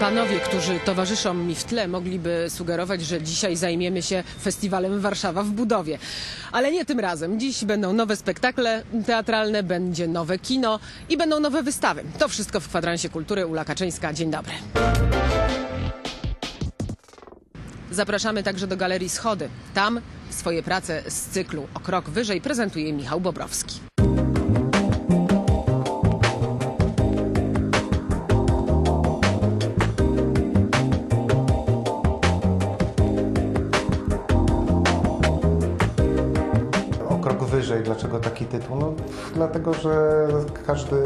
Panowie, którzy towarzyszą mi w tle, mogliby sugerować, że dzisiaj zajmiemy się festiwalem Warszawa w budowie. Ale nie tym razem. Dziś będą nowe spektakle teatralne, będzie nowe kino i będą nowe wystawy. To wszystko w kwadransie kultury. Ula Kaczyńska, dzień dobry. Zapraszamy także do Galerii Schody. Tam swoje prace z cyklu O krok wyżej prezentuje Michał Bobrowski. Wyżej. Dlaczego taki tytuł? No, dlatego, że każdy,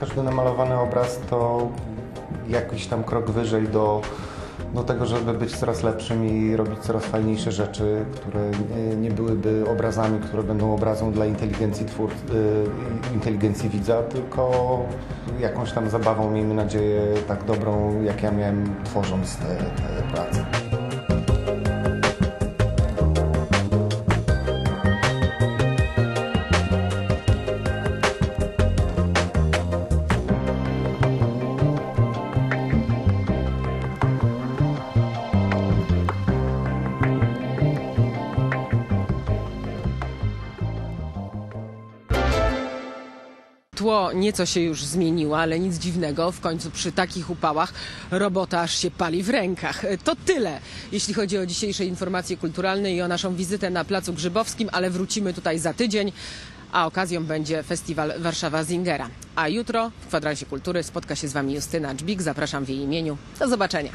każdy namalowany obraz to jakiś tam krok wyżej do, do tego, żeby być coraz lepszym i robić coraz fajniejsze rzeczy, które nie, byłyby obrazami, które będą obrazą dla inteligencji twór, y, inteligencji widza, tylko jakąś tam zabawą, miejmy nadzieję, tak dobrą, jak ja miałem tworząc te, te prace. Tło nieco się już zmieniło, ale nic dziwnego. W końcu przy takich upałach robota aż się pali w rękach. To tyle, jeśli chodzi o dzisiejsze informacje kulturalne i o naszą wizytę na Placu Grzybowskim, ale wrócimy tutaj za tydzień, a okazją będzie festiwal Warszawa Zingera. A jutro w Kwadransie Kultury spotka się z Wami Justyna Dżbik. Zapraszam w jej imieniu. Do zobaczenia.